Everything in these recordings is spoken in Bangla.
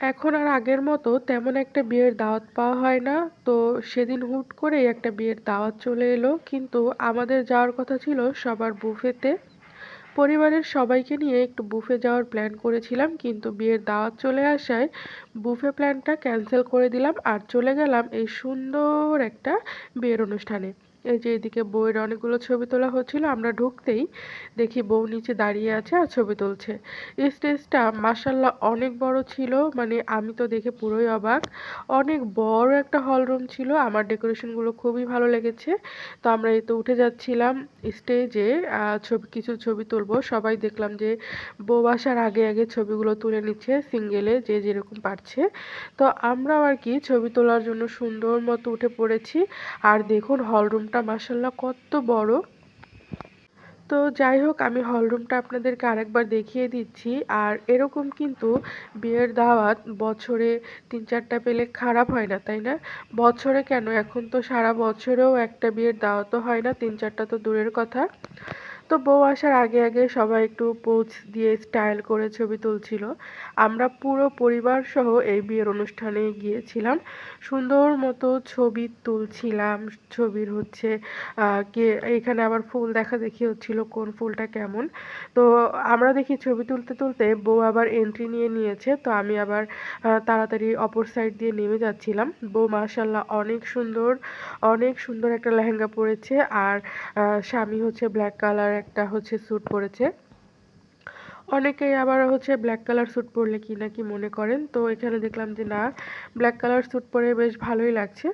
এখন আর আগের মতো তেমন একটা বিয়ের দাওয়াত পাওয়া হয় না। তো সেদিন হুট করেই একটা বিয়ের দাওয়াত চলে এলো। কিন্তু আমাদের যাওয়ার কথা ছিল সবার বুফেতে। পরিবারের সবাইকে নিয়ে একটু বুফে যাওয়ার প্ল্যান করেছিলাম। কিন্তু বিয়ের দাওয়াত চলে আসায় বুফে প্ল্যানটা ক্যান্সেল করে দিলাম। আর চলে গেলাম এই সুন্দর একটা বিয়ের অনুষ্ঠানে। এই যে এদিকে বউয়ের অনেকগুলো ছবি তোলা হচ্ছিল, আমরা ঢুকতেই দেখি বউ নিচে দাঁড়িয়ে আছে আর ছবি তুলছে। স্টেজটা মাসাল্লাহ অনেক বড় ছিল মানে আমি তো দেখে পুরোই অবাক। অনেক বড় একটা হল রুম ছিল, আমার ডেকোরেশনগুলো খুবই ভালো লেগেছে। তো আমরা এই তো উঠে যাচ্ছিলাম স্টেজে ছবি, কিছু ছবি তুলবো। সবাই দেখলাম যে বউ আসার আগে আগে ছবিগুলো তুলে নিচ্ছে সিঙ্গেলে, যে যেরকম পারছে। তো আমরাও আর কি ছবি তোলার জন্য সুন্দর মতো উঠে পড়েছি। আর দেখুন হল রুমটা মাসাল্লাহ কত বড়। তো যাই হোক, আমি হলরুমটা আপনাদেরকে আরেকবার দেখিয়ে দিচ্ছি। আর এরকম কিন্তু বিয়ের দাওয়াত বছরে তিন চারটা পেলে খারাপ হয় না, তাই না? বছরে কেন? এখন তো সারা বছরেও একটা বিয়ের দাওয়াতও হয় না, তিন চারটা তো দূরের কথা। তো বউ আসার আগে আগে সবাই একটু পোজ দিয়ে স্টাইল করে ছবি তুলছিল। আমরা পুরো পরিবার সহ এই বিয়ের অনুষ্ঠানে গিয়েছিলাম। সুন্দর মতো ছবি তুলছিলাম। ছবির হচ্ছে কে, এখানে আবার ফুল দেখা দেখি হচ্ছিল কোন ফুলটা কেমন। তো আমরা দেখি ছবি তুলতে তুলতে বউ আবার এন্ট্রি নিয়ে নিয়েছে। তো আমি আবার তাড়াতাড়ি অপর সাইড দিয়ে নেমে যাচ্ছিলাম। বউ মাশাল্লাহ অনেক সুন্দর অনেক সুন্দর একটা লেহেঙ্গা পরেছে। আর স্বামী হচ্ছে ব্ল্যাক কালার একটা হচ্ছে স্যুট পরেছে। অনেকেই আবার হচ্ছে ব্ল্যাক কালার স্যুট পরলে কি নাকি মনে করেন। তো এখানে দেখলাম যে, না ব্ল্যাক কালার স্যুট পরে বেশ ভালোই লাগছে।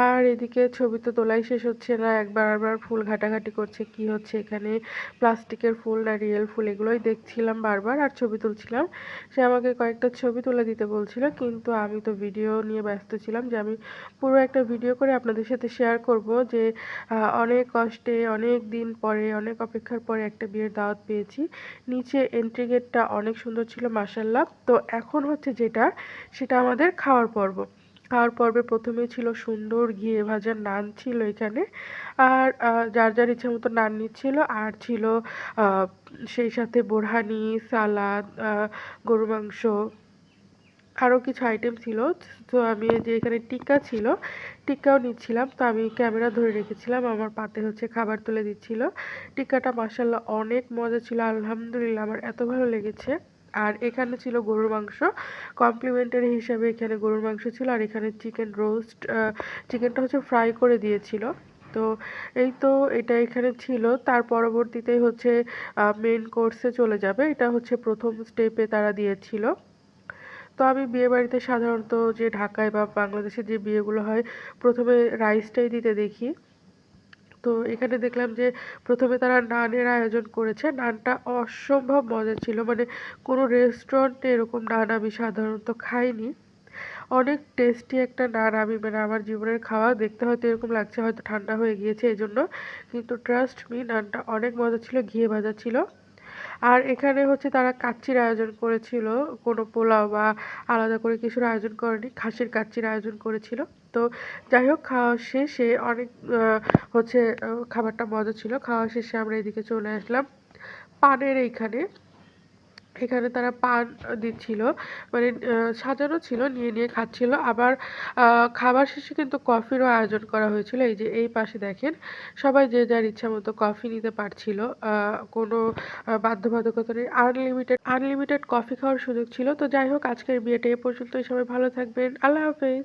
আর এদিকে ছবি তো তোলাই শেষ হচ্ছে না, একবার আবার ফুল ঘাটাঘাটি করছে, কি হচ্ছে এখানে? প্লাস্টিকের ফুল না রিয়েল ফুল এগুলোই দেখছিলাম বারবার আর ছবি তুলছিলাম। সে আমাকে কয়েকটা ছবি তুলে দিতে বলছিল, কিন্তু আমি তো ভিডিও নিয়ে ব্যস্ত ছিলাম যে, আমি পুরো একটা ভিডিও করে আপনাদের সাথে শেয়ার করব যে অনেক কষ্টে, অনেক দিন পরে, অনেক অপেক্ষার পরে একটা বিয়ের দাওয়াত পেয়েছি। নিচে এন্ট্রি গেটটা অনেক সুন্দর ছিল মাসাল্লাহ তো এখন হচ্ছে যেটা, সেটা আমাদের খাওয়ার পর্ব। খাওয়ার পর্বে প্রথমে ছিল সুন্দর ঘিয়ে ভাজা নান ছিল এখানে। আর যার যার ইচ্ছে মতো নান নিচ্ছিল। আর ছিল সেই সাথে বোরহানি, সালাদ গরু মাংস। আরও কিছু আইটেম ছিল। তো আমি যে এখানে টিক্কা ছিল, টিক্কাও নিচ্ছিলাম। তো আমি ক্যামেরা ধরে রেখেছিলাম। আমার পাতে হচ্ছে খাবার তুলে দিচ্ছিল। টিক্কাটা মাসাল্লাহ অনেক মজা ছিল। আলহামদুলিল্লাহ আমার এত ভালো লেগেছে। আর এখানে ছিল গরুর মাংস। কমপ্লিমেন্টারি হিসাবে এখানে গরুর মাংস ছিল। আর এখানে চিকেন রোস্ট চিকেনটা হচ্ছে ফ্রাই করে দিয়েছিল। তো এই তো এটা এখানে ছিল। তার পরবর্তীতে হচ্ছে মেন কোর্সে চলে যাবে। এটা হচ্ছে প্রথম স্টেপে তারা দিয়েছিল। তো আমি বিয়েবাড়িতে সাধারণত যে ঢাকায় বা বাংলাদেশে যে বিয়েগুলো হয়, প্রথমে রাইসটাই দিতে দেখি। তো এখানে দেখলাম যে প্রথমে তারা নানের আয়োজন করেছে। নানটা অসম্ভব মজা ছিল। মানে কোনো রেস্টুরেন্টে এরকম নান আমি সাধারণত খাইনি। অনেক টেস্টি একটা নান আমি মানে আমার জীবনের খাওয়া। দেখতে হয়তো এরকম লাগছে, হয়তো ঠান্ডা হয়ে গিয়েছে এই জন্য কিন্তু ট্রাস্ট মি নানটা অনেক মজা ছিল, ঘিয়ে ভাজা ছিল। আর এখানে হচ্ছে তারা কাচ্চির আয়োজন করেছিল। কোনো পোলাও বা আলাদা করে কিছুর আয়োজন করেনি, খাসির কাচ্চির আয়োজন করেছিল। তো যাই হোক, খাওয়া শেষে অনেক হচ্ছে খাবারটা মজা ছিল। খাওয়া শেষে আমরা এদিকে চলে আসলাম। পানের এইখানে। এখানে তারা পান দিচ্ছিল মানে সাজানো ছিল, নিয়ে নিয়ে খাচ্ছিল। আবার খাবার শেষে কিন্তু কফিরও আয়োজন করা হয়েছিল। এই যে, এই পাশে দেখেন, সবাই যে যার ইচ্ছা মতো কফি নিতে পারছিল। কোনো বাধ্যবাধকতা নেই। আনলিমিটেড আনলিমিটেড কফি খাওয়ার সুযোগ ছিল। তো যাই হোক, আজকের বিয়েটা এ পর্যন্তই। সবাই ভালো থাকবেন। আল্লাহ হাফেজ।